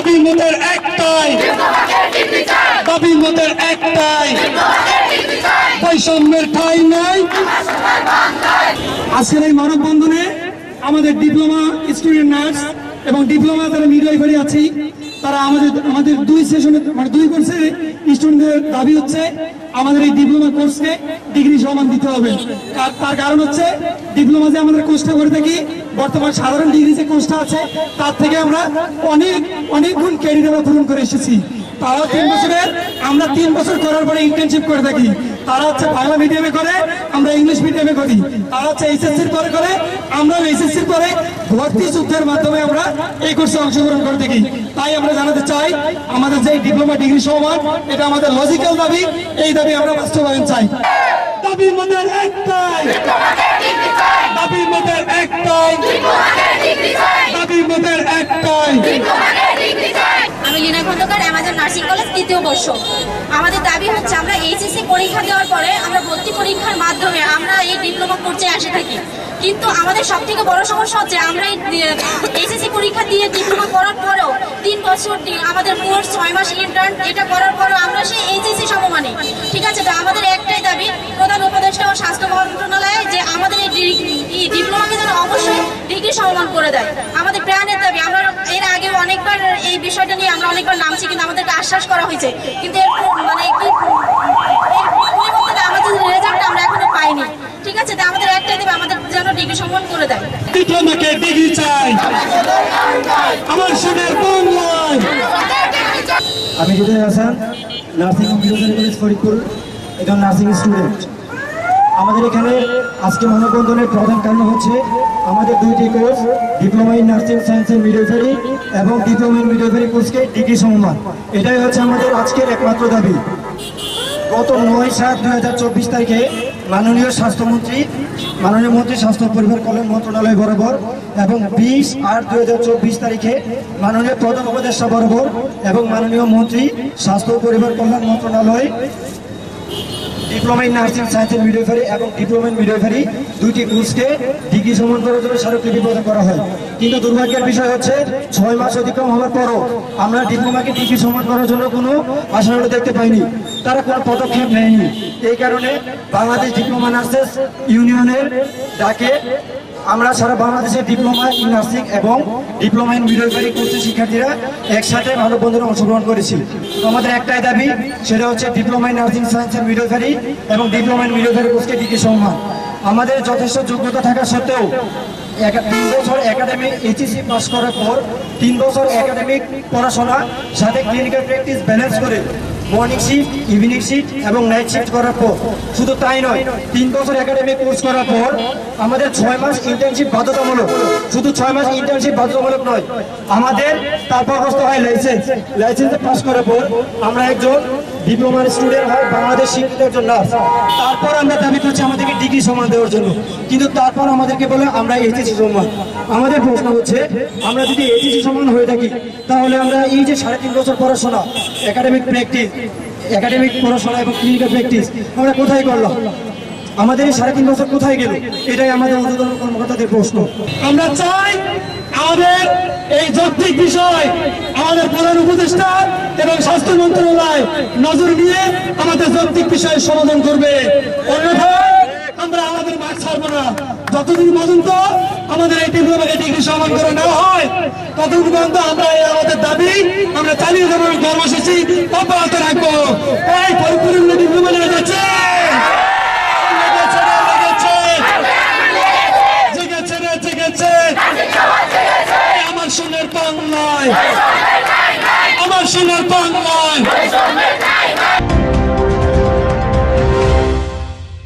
দাবি মতের একটাই। দাবি মোদের একটাই। বৈষম্যের ঠাই নাই। আজকের এই মানববন্ধনে আমাদের ডিপ্লোমা স্টুডেন্ট নার্স এবং ডিপ্লোমা যারা মিডওয়াইফারি আছি তারা আমাদের আমাদের দুই সেশনে মানে দুই কোর্সের স্টুডেন্টদের দাবি হচ্ছে আমাদের এই ডিপ্লোমা কোর্সকে ডিগ্রি সমান দিতে হবে। তার- কারণ হচ্ছে ডিপ্লোমা যে আমাদের কোর্সটা করে থাকি, বর্তমান সাধারণ ডিগ্রি যে কোর্সটা আছে, তার থেকে আমরা অনেক অনেক গুণ ক্যারিয়ার পূরণ করে এসেছি। তারাও তিন বছরের, আমরা তিন বছর করার পরে ইন্টার্নশিপ করে থাকি। তারা হচ্ছে বাংলা মিডিয়ামে করে, আমরা ইংলিশ মিডিয়ামে করি। তারা হচ্ছে এইচএসসির পরে করে আমরা এইচএসসির পরে ভর্তি যুদ্ধের মাধ্যমে আমরা এই কোর্সে অংশগ্রহণ করে থাকি। তাই আমরা জানাতে চাই, আমাদের যে ডিপ্লোমা ডিগ্রি সমান, এটা আমাদের লজিক্যাল দাবি, এই দাবি আমরা বাস্তবায়ন চাই। একটাই। একটাই। একটাই। তৃতীয় বর্ষ। আমাদের দাবি হচ্ছে আমরা এইচএসসি পরীক্ষা দেওয়ার পরে আমরা ভর্তি পরীক্ষার মাধ্যমে আমরা এই ডিপ্লোমা পর্যায়ে আসে থাকি। কিন্তু আমাদের সব থেকে বড় সমস্যা হচ্ছে আমরা এই এইচএসসি পরীক্ষা দিয়ে ডিপ্লোমা করার পরেও তিন বছর আমাদের কোর্স ছয় মাস ইন্টার্ন এটা করার পরেও আমরা সেই এইচএসসি সমমানে। ঠিক আছে, তো আমাদের একটাই দাবি, প্রধান উপদেষ্টা অবশ্যই ডিগ্রি করে দেয়। আমাদের প্রাণের দাবি আমরা এর আগে অনেকবার এই বিষয়টা নিয়ে আমরা অনেকবার নামছি কিন্তু আমাদেরকে আশ্বাস করা হয়েছে। কিন্তু এর মানে কি আমাদের রেজাল্ট আমরা এখনও পাইনি। ঠিক আছে? তো আমাদের একটাই দেবে আমাদের যেন ডিগ্রি সম্মান করে দেয়। ডিপ্লোমাকে ডিগ্রি চাই? আমার সোনার বাংলায় আমি হৃদয় হাসান নার্সিং কলেজ ফরিদপুর। একজন নার্সিং স্টুডেন্ট। আমাদের এখানে আজকে মানববন্ধনের প্রধান কারণ হচ্ছে আমাদের দুইটি course diploma in nursing science and এবং ডিপ্লোমা ইন মিডওয়াইফারি কোর্সকে ডিগ্রি সম্মান। এটাই হচ্ছে আমাদের আজকের একমাত্র দাবি। গত নয় সাত দুই হাজার চব্বিশ তারিখে মাননীয় স্বাস্থ্যমন্ত্রী, মাননীয় মন্ত্রী স্বাস্থ্য পরিবার কল্যাণ মন্ত্রণালয় বরাবর এবং বিশ আট দুই হাজার চব্বিশ তারিখে মাননীয় প্রধান উপদেষ্টা বরাবর এবং মাননীয় মন্ত্রী স্বাস্থ্য পরিবার কল্যাণ মন্ত্রণালয় ডিপ্লোমা ইন নার্সিং সায়েন্সের মিডিওফারি এবং ডিপ্লোমা ইন মিডিওফারি দুইটি কোর্সকে ডিগ্রি সমান করার জন্য স্মারকলিপি প্রদান করা হয়। কিন্তু দুর্ভাগ্যের বিষয় হচ্ছে ছয় মাস অতিক্রম হওয়ার পরও আমরা ডিপ্লোমাকে ডিগ্রি সমান করার জন্য কোনো আশানুরূপ দেখতে পাইনি। তারা কোনো পদক্ষেপ নেয়নি। এই কারণে বাংলাদেশ ডিপ্লোমা নার্সেস ইউনিয়নের ডাকে আমরা সারা বাংলাদেশের ডিপ্লোমা ইন নার্সিং এবং ডিপ্লোমা ইন মিডওয়াইফারি কোর্সের শিক্ষার্থীরা একসাথে মানববন্ধনে অংশগ্রহণ করেছি। আমাদের একটাই দাবি, সেটা হচ্ছে diploma in nursing science and midwifery এবং ডিপ্লোমা ইন মিডওয়াইফারি কোর্সকে ডিগ্রি সম্মান। আমাদের যথেষ্ট যোগ্যতা থাকা সত্ত্বেও তিন বছর একাডেমিক এইচএসসি পাস করার পর তিন বছর একাডেমিক পড়াশোনা, সাথে ক্লিনিক্যাল প্র্যাকটিস ব্যালেন্স করে মর্নিং শিফট ইভিনিং শিফট এবং নাইট শিফট করার পর। শুধু তাই নয়, তিন বছর একাডেমিক কোর্স করার পর আমাদের ছয় মাস ইন্টার্নশিপ বাধ্যতামূলক। শুধু ছয় মাস ইন্টার্নশিপ বাধ্যতামূলক নয়, আমাদের তারপর হয় লাইসেন্স লাইসেন্সে পাস করার পর আমরা একজন ডিপ্লোমার স্টুডেন্ট হয় বাংলাদেশ শিক্ষিত নার্স তারপর আমরা দাবি করছি আমাদেরকে ডিগ্রি সমান দেওয়ার জন্য। কিন্তু তারপর আমাদেরকে বলে আমরা এইচএসি সমান আমাদের প্রশ্ন হচ্ছে, আমরা যদি এইচএসি সমান হয়ে থাকি, তাহলে আমরা এই যে সাড়ে তিন বছর পড়াশোনা একাডেমিক প্র্যাকটিস একাডেমিক পড়াশোনা এবং ক্লিনিক্যাল প্র্যাকটিস আমরা কোথায় করলাম? আমাদের এই সাড়ে তিন বছর কোথায় গেল? এটাই আমাদের ঊর্ধ্বতন কর্মকর্তাদের প্রশ্ন। আমরা চাই আমাদের এই যৌক্তিক বিষয় আমাদের প্রধান উপদেষ্টা এবং স্বাস্থ্য মন্ত্রণালয় নজর দিয়ে আমাদের যৌক্তিক বিষয় সমাধান করবে। অন্যথায় আমরা আমাদের মাঠ ছাড়বো না। যতদিন পর্যন্ত আমাদের এই ডিগ্রি সমান করে নেওয়া হয়, ততদিন পর্যন্ত আমরা আমাদের দাবি আমরা চালিয়ে যাব কর্মসূচি অব্যাহত রাখব। এই পরিপূর্ণ বাংলায় আমার সোনার বাংলায়